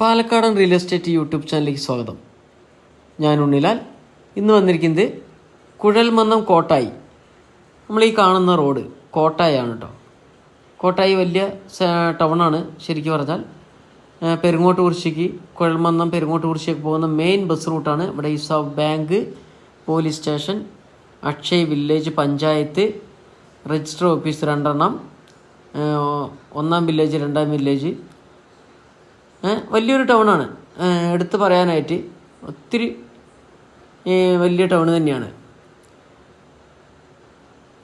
പാലക്കാടൻ real estate YouTube ചാനലിലേക്ക് സ്വാഗതം. ഞാൻ ഉണ്ണിലാൽ. ഇന്ന് വന്നിരിക്കുന്നത് കുഴൽമന്നം കോട്ടായി. നമ്മൾ ഈ കാണുന്ന റോഡ് കോട്ടായാണ് കേട്ടോ. കോട്ടായി വലിയ ടൗണാണ് ശരിക്കും പറഞ്ഞാൽ. പെരുങ്ങോട്ട് കുറിശ്ശിക്ക് കുഴൽമന്നം പെരുങ്ങോട്ട് കുറിശ്ശിക്ക് പോകുന്ന മെയിൻ ബസ് റൂട്ടാണ് ഇവിടെ ESAF bank police station Akshay village panchayat register office രണ്ടെണ്ണം ഒന്നാം വില്ലേജ് രണ്ടാം വില്ലേജ് വലിയൊരു ടൗണാണ്. എടുത്തു പറയാനായിട്ട് ഒത്തിരി വലിയ ടൗൺ തന്നെയാണ്.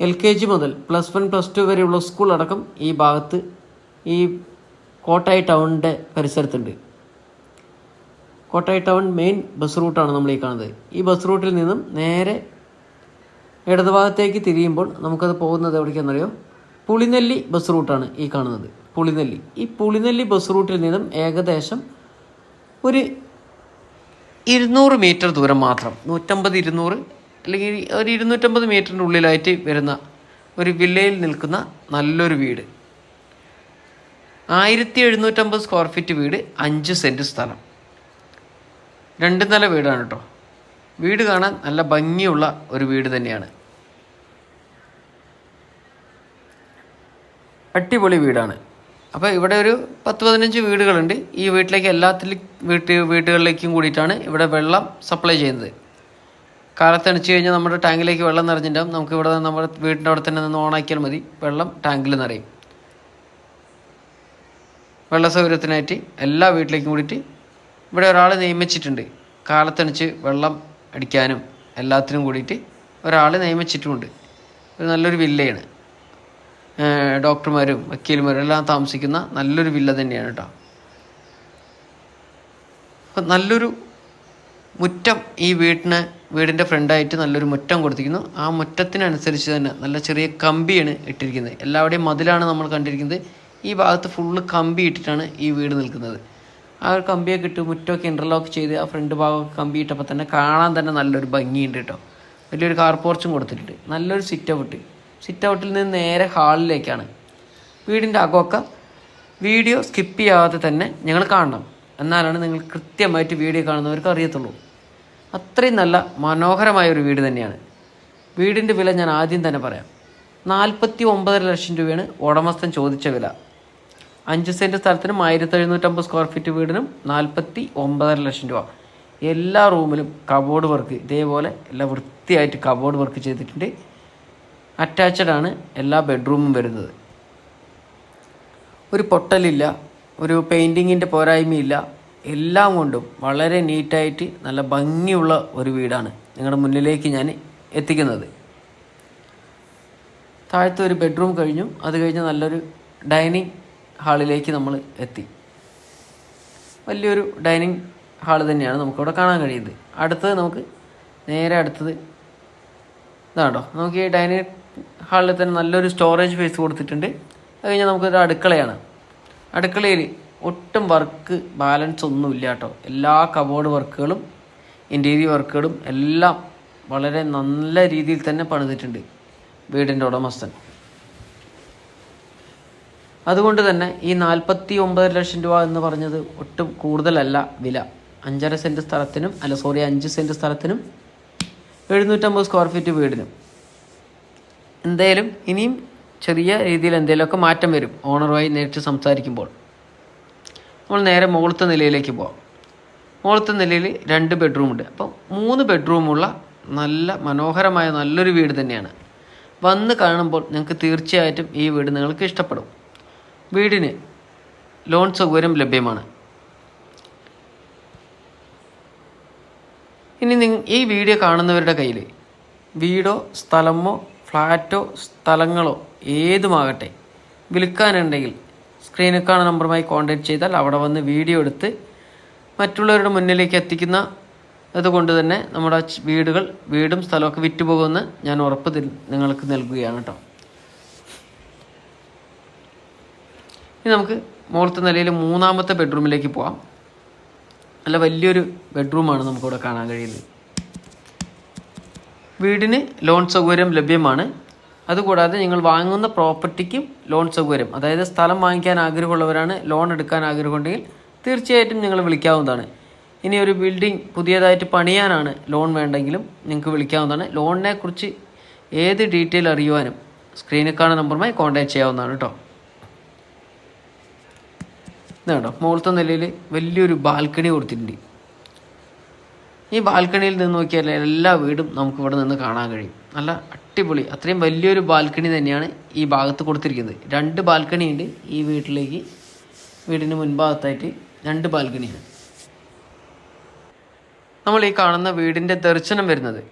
എൽ കെ ജി മുതൽ പ്ലസ് വൺ പ്ലസ് ടു വരെയുള്ള സ്കൂൾ അടക്കം ഈ ഭാഗത്ത് ഈ കോട്ടായി ടൗണിന്റെ പരിസരത്തുണ്ട്. കോട്ടായി ടൗൺ മെയിൻ ബസ് റൂട്ടാണ് നമ്മൾ ഈ കാണുന്നത്. ഈ ബസ് റൂട്ടിൽ നിന്നും നേരെ ഇടതുഭാഗത്തേക്ക് തിരിയുമ്പോൾ നമുക്കത് പോകുന്നത് എവിടേക്കാണെന്നറിയോ പുളിനെല്ലി ബസ് റൂട്ടാണ് ഈ കാണുന്നത്. പുളിനെല്ലി. ഈ പുളിനെല്ലി ബസ് റൂട്ടിൽ നിന്നും ഏകദേശം ഒരു ഇരുന്നൂറ് മീറ്റർ ദൂരം മാത്രം നൂറ്റമ്പത് ഇരുന്നൂറ് അല്ലെങ്കിൽ ഒരു ഇരുന്നൂറ്റമ്പത് മീറ്ററിന്റെ ഉള്ളിലായിട്ട് വരുന്ന ഒരു വില്ലയിൽ നിൽക്കുന്ന നല്ലൊരു വീട്. ആയിരത്തി എഴുന്നൂറ്റമ്പത് സ്ക്വയർ ഫീറ്റ് വീട് അഞ്ച് സെന്റ് സ്ഥലം. രണ്ട് നില വീടാണ് കേട്ടോ വീട് കാണാൻ നല്ല ഭംഗിയുള്ള ഒരു വീട് തന്നെയാണ്. അടിപൊളി വീടാണ്. അപ്പോൾ ഇവിടെ ഒരു പത്ത് പതിനഞ്ച് വീടുകളുണ്ട്. ഈ വീട്ടിലേക്ക് എല്ലാത്തിലും വീട്ട് വീടുകളിലേക്കും കൂടിയിട്ടാണ് ഇവിടെ വെള്ളം സപ്ലൈ ചെയ്യുന്നത്. കാലത്ത് അണിച്ചു കഴിഞ്ഞാൽ നമ്മുടെ ടാങ്കിലേക്ക് വെള്ളം നിറഞ്ഞിട്ടുണ്ടാവും. നമുക്ക് ഇവിടെ നമ്മുടെ വീടിന്റെ അവിടെ തന്നെ നിന്ന് ഓണാക്കിയാൽ മതി. വെള്ളം ടാങ്കിൽ നിറയും. വെള്ള സൗകര്യത്തിനായിട്ട് എല്ലാ വീട്ടിലേക്കും കൂടിയിട്ട് ഇവിടെ ഒരാൾ നിയമിച്ചിട്ടുണ്ട്. കാലത്തണിച്ച് വെള്ളം അടിക്കാനും എല്ലാത്തിനും കൂടിയിട്ട് ഒരാൾ നിയമിച്ചിട്ടുമുണ്ട്. ഒരു നല്ലൊരു വില്ലയാണ്. ഡോക്ടർമാരും വക്കീലുമാരും എല്ലാം താമസിക്കുന്ന നല്ലൊരു വില്ല തന്നെയാണ് കേട്ടോ അപ്പം നല്ലൊരു മുറ്റം ഈ വീട്ടിന് വീടിന്റെ ഫ്രണ്ടായിട്ട് നല്ലൊരു മുറ്റം കൊടുത്തിരിക്കുന്നു. ആ മുറ്റത്തിനനുസരിച്ച് തന്നെ നല്ല ചെറിയ കമ്പിയാണ് ഇട്ടിരിക്കുന്നത്. എല്ലാവരുടെയും മതിലാണ് നമ്മൾ കണ്ടിരിക്കുന്നത്. ഈ ഭാഗത്ത് ഫുള്ള് കമ്പി ഇട്ടിട്ടാണ് ഈ വീട് നിൽക്കുന്നത്. ആ ഒരു കമ്പിയൊക്കെ ഇട്ട് മുറ്റമൊക്കെ ഇന്റർലോക്ക് ചെയ്ത് ആ ഫ്രണ്ട് ഭാഗമൊക്കെ കമ്പി ഇട്ടപ്പോൾ തന്നെ കാണാൻ തന്നെ നല്ലൊരു ഭംഗിയുണ്ട് കേട്ടോ വലിയൊരു കാർ പോർച്ചും കൊടുത്തിട്ടുണ്ട്. നല്ലൊരു സിറ്റ് ഔട്ട് സിറ്റ് ഔട്ടിൽ നിന്ന് നേരെ ഹാളിലേക്കാണ്. വീടിന്റെ അകമൊക്കെ വീഡിയോ സ്കിപ്പ് ചെയ്യാതെ തന്നെ ഞങ്ങൾ കാണണം. എന്നാലാണ് നിങ്ങൾ കൃത്യമായിട്ട് വീഡിയോ കാണുന്നവർക്ക് അറിയത്തുള്ളൂ. അത്രയും നല്ല മനോഹരമായ ഒരു വീട് തന്നെയാണ്. വീടിന്റെ വില ഞാൻ ആദ്യം തന്നെ പറയാം. നാൽപ്പത്തി ഒമ്പതര ലക്ഷം രൂപയാണ് ഉടമസ്ഥൻ ചോദിച്ച വില. അഞ്ച് സെന്റ് സ്ഥലത്തിനും ആയിരത്തി എഴുന്നൂറ്റമ്പത് സ്ക്വയർ ഫീറ്റ് വീടിനും നാൽപ്പത്തി ഒമ്പതര ലക്ഷം രൂപ. എല്ലാ റൂമിലും കബോർഡ് വർക്ക് ഇതേപോലെ എല്ലാം വൃത്തിയായിട്ട് കബോർഡ് വർക്ക് ചെയ്തിട്ടുണ്ട്. അറ്റാച്ച്ഡ് ആണ് എല്ലാ ബെഡ്റൂമും വരുന്നത്. ഒരു പൊട്ടലില്ല ഒരു പെയിന്റിങ്ങിന്റെ പോരായ്മയില്ല എല്ലാം കൊണ്ടും വളരെ നീറ്റായിട്ട് നല്ല ഭംഗിയുള്ള ഒരു വീടാണ് നിങ്ങളുടെ മുന്നിലേക്ക് ഞാൻ എത്തിക്കുന്നത്. താഴത്തെ ഒരു ബെഡ്റൂം കഴിഞ്ഞു അത് കഴിഞ്ഞ് നല്ലൊരു ഡൈനിങ് ഹാളിലേക്ക് നമ്മൾ എത്തി. വലിയൊരു ഡൈനിങ് ഹാൾ തന്നെയാണ് നമുക്കിവിടെ കാണാൻ കഴിയുന്നത്. അടുത്തത് നമുക്ക് നേരെ അടുത്തത് ഇതാണോ? നമുക്ക് ഈ ഡൈനിങ് ഹാളിൽ തന്നെ നല്ലൊരു സ്റ്റോറേജ് ഫേസ് കൊടുത്തിട്ടുണ്ട്. അത് കഴിഞ്ഞാൽ നമുക്കൊരു അടുക്കളയാണ്. അടുക്കളയിൽ ഒട്ടും വർക്ക് ബാലൻസ് ഒന്നുമില്ല കേട്ടോ. എല്ലാ കബോർഡ് വർക്കുകളും ഇന്റീരിയർ വർക്കുകളും എല്ലാം വളരെ നല്ല രീതിയിൽ തന്നെ പണിതിട്ടുണ്ട് വീടിന്റെ ഉടമസ്ഥൻ. അതുകൊണ്ട് തന്നെ ഈ നാൽപ്പത്തി ഒമ്പത് ലക്ഷം രൂപ എന്ന് പറഞ്ഞത് ഒട്ടും കൂടുതലല്ല വില. അഞ്ചര സെന്റ് സ്ഥലത്തിനും അല്ല സോറി അഞ്ച് സെന്റ് സ്ഥലത്തിനും എഴുന്നൂറ്റമ്പത് സ്ക്വയർ ഫീറ്റ് വീടിനും. എന്തായാലും ഇനിയും ചെറിയ രീതിയിൽ എന്തെങ്കിലുമൊക്കെ മാറ്റം വരും. ഓണറുമായി നേരിട്ട് സംസാരിക്കുമ്പോൾ. നമ്മൾ നേരെ മുകളത്തെ നിലയിലേക്ക് പോവാം. മുകളത്തെ നിലയിൽ രണ്ട് ബെഡ്റൂമുണ്ട് അപ്പം മൂന്ന് ബെഡ്റൂമുള്ള നല്ല മനോഹരമായ നല്ലൊരു വീട് തന്നെയാണ്. വന്ന് കാണുമ്പോൾ നിങ്ങൾക്ക് തീർച്ചയായിട്ടും ഈ വീട് നിങ്ങൾക്ക് ഇഷ്ടപ്പെടും. വീടിന് ലോൺ സൗകര്യം ലഭ്യമാണ്. ഇനി ഈ വീഡിയോ കാണുന്നവരുടെ കയ്യിൽ വീടോ സ്ഥലമോ ഫ്ലാറ്റോ സ്ഥലങ്ങളോ ഏതുമാകട്ടെ വിൽക്കാനുണ്ടെങ്കിൽ സ്ക്രീനിൽ കാണുന്ന നമ്പറുമായി കോൺടാക്ട് ചെയ്താൽ അവിടെ വന്ന് വീഡിയോ എടുത്ത് മറ്റുള്ളവരുടെ മുന്നിലേക്ക് എത്തിക്കുന്ന അതുകൊണ്ട് തന്നെ നമ്മുടെ വീടുകൾ വീടും സ്ഥലമൊക്കെ വിറ്റുപോകുമെന്ന് ഞാൻ ഉറപ്പ് നിങ്ങൾക്ക് നൽകുകയാണ് കേട്ടോ. ഇനി നമുക്ക് മുകളത്തെ നിലയിൽ മൂന്നാമത്തെ ബെഡ്റൂമിലേക്ക് പോകാം നല്ല വലിയൊരു ബെഡ്റൂമാണ് നമുക്കിവിടെ കാണാൻ കഴിയുന്നത്. വീടിന് ലോൺ സൗകര്യം ലഭ്യമാണ്. അതുകൂടാതെ നിങ്ങൾ വാങ്ങുന്ന പ്രോപ്പർട്ടിക്കും ലോൺ സൗകര്യം. അതായത് സ്ഥലം വാങ്ങിക്കാൻ ആഗ്രഹമുള്ളവരാണ് ലോൺ എടുക്കാൻ ആഗ്രഹമുണ്ടെങ്കിൽ തീർച്ചയായിട്ടും നിങ്ങൾ വിളിക്കാവുന്നതാണ്. ഇനി ഒരു ബിൽഡിംഗ് പുതിയതായിട്ട് പണിയാനാണ് ലോൺ വേണ്ടെങ്കിലും നിങ്ങൾക്ക് വിളിക്കാവുന്നതാണ്. ലോണിനെ കുറിച്ച് ഏത് ഡീറ്റെയിൽ അറിയുവാനും സ്ക്രീനിൽ കാണുന്ന നമ്പറുമായി കോൺടാക്ട് ചെയ്യാവുന്നതാണ് കേട്ടോ ഇതാണ്ടോ മുകളത്തെ നിലയിൽ വലിയൊരു ബാൽക്കണി കൊടുത്തിട്ടുണ്ട്. ഈ ബാൽക്കണിയിൽ നിന്ന് നോക്കിയാൽ എല്ലാ വീടും നമുക്ക് ഇവിടെ നിന്ന് കാണാൻ കഴിയും. നല്ല അടിപൊളി. അത്രയും വലിയൊരു ബാൽക്കണി തന്നെയാണ് ഈ ഭാഗത്ത് കൊടുത്തിരിക്കുന്നത്. രണ്ട് ബാൽക്കണി ഉണ്ട്. ഈ വീട്ടിലേക്ക് വീടിന് മുൻഭാഗത്തായിട്ട് രണ്ട് ബാൽക്കണിയാണ്. നമ്മൾ ഈ കാണുന്ന വീടിന്റെ ദർശനം വരുന്നത്.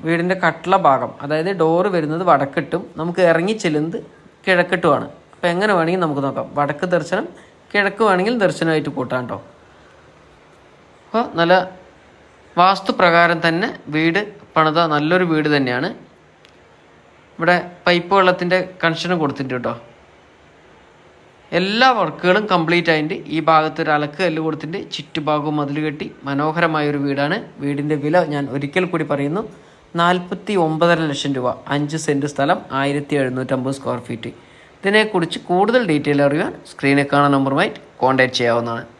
വീടിന്റെ കട്ടള ഭാഗം അതായത് ഡോറ് വരുന്നത് വടക്കിട്ടും നമുക്ക് ഇറങ്ങി ചെല്ലുന്നത് കിഴക്കിട്ടുമാണ്. അപ്പോൾ എങ്ങനെ വേണമെങ്കിൽ നമുക്ക് നോക്കാം. വടക്ക് ദർശനം കിഴക്ക് വേണമെങ്കിൽ ദർശനമായിട്ട് കൂട്ടാം കേട്ടോ. അപ്പോൾ നല്ല വാസ്തുപ്രകാരം തന്നെ വീട് പണിത നല്ലൊരു വീട് തന്നെയാണ്. ഇവിടെ പൈപ്പ് വെള്ളത്തിന്റെ കണക്ഷനും കൊടുത്തിട്ടുണ്ട് കേട്ടോ. എല്ലാ വർക്കുകളും കംപ്ലീറ്റ് ആയിട്ട് ഈ ഭാഗത്ത് ഒരു അലക്ക് കല്ല് കൊടുത്തിട്ട് ചുറ്റുഭാഗവും മതിൽ കെട്ടി മനോഹരമായ ഒരു വീടാണ്. വീടിന്റെ വില ഞാൻ ഒരിക്കൽ കൂടി പറയുന്നു. നാൽപ്പത്തി ഒമ്പതര ലക്ഷം രൂപ. അഞ്ച് സെന്റ് സ്ഥലം ആയിരത്തി എഴുന്നൂറ്റമ്പത് സ്ക്വയർ ഫീറ്റ്. ഇതിനെക്കുറിച്ച് കൂടുതൽ ഡീറ്റെയിൽ അറിയാൻ സ്ക്രീനിൽ കാണുന്ന നമ്പറുമായി കോൺടാക്റ്റ് ചെയ്യാവുന്നതാണ്.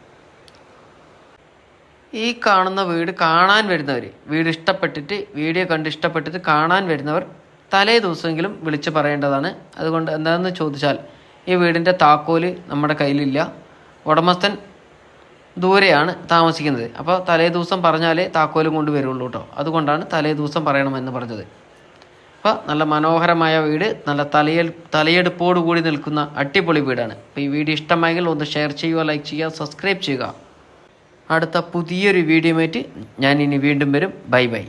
ഈ കാണുന്ന വീട് കാണാൻ വരുന്നവർ വീട് ഇഷ്ടപ്പെട്ടിട്ട് വീഡിയോ കണ്ട് ഇഷ്ടപ്പെട്ടിട്ട് കാണാൻ വരുന്നവർ തലേ ദിവസമെങ്കിലും വിളിച്ച് പറയേണ്ടതാണ്. അതുകൊണ്ട് എന്താണെന്ന് ചോദിച്ചാൽ ഈ വീടിന്റെ താക്കോൽ നമ്മുടെ കയ്യിലില്ല. ഉടമസ്ഥൻ ദൂരെയാണ് താമസിക്കുന്നത്. അപ്പോൾ തലേ ദിവസം പറഞ്ഞാലേ താക്കോലും കൊണ്ട് വരുള്ളൂ കേട്ടോ അതുകൊണ്ടാണ് തലേ ദിവസം പറയണമെന്ന് പറഞ്ഞത്. അപ്പോൾ നല്ല മനോഹരമായ വീട് നല്ല തലയെ തലയെടുപ്പോടു കൂടി നിൽക്കുന്ന അടിപൊളി വീടാണ്. അപ്പോൾ ഈ വീഡിയോ ഇഷ്ടമായെങ്കിൽ ഒന്ന് ഷെയർ ചെയ്യുക ലൈക്ക് ചെയ്യുക സബ്സ്ക്രൈബ് ചെയ്യുക. അടുത്ത പുതിയൊരു വീഡിയോയുമായിട്ട് ഞാൻ ഇനി വീണ്ടും വരും. Bye bye.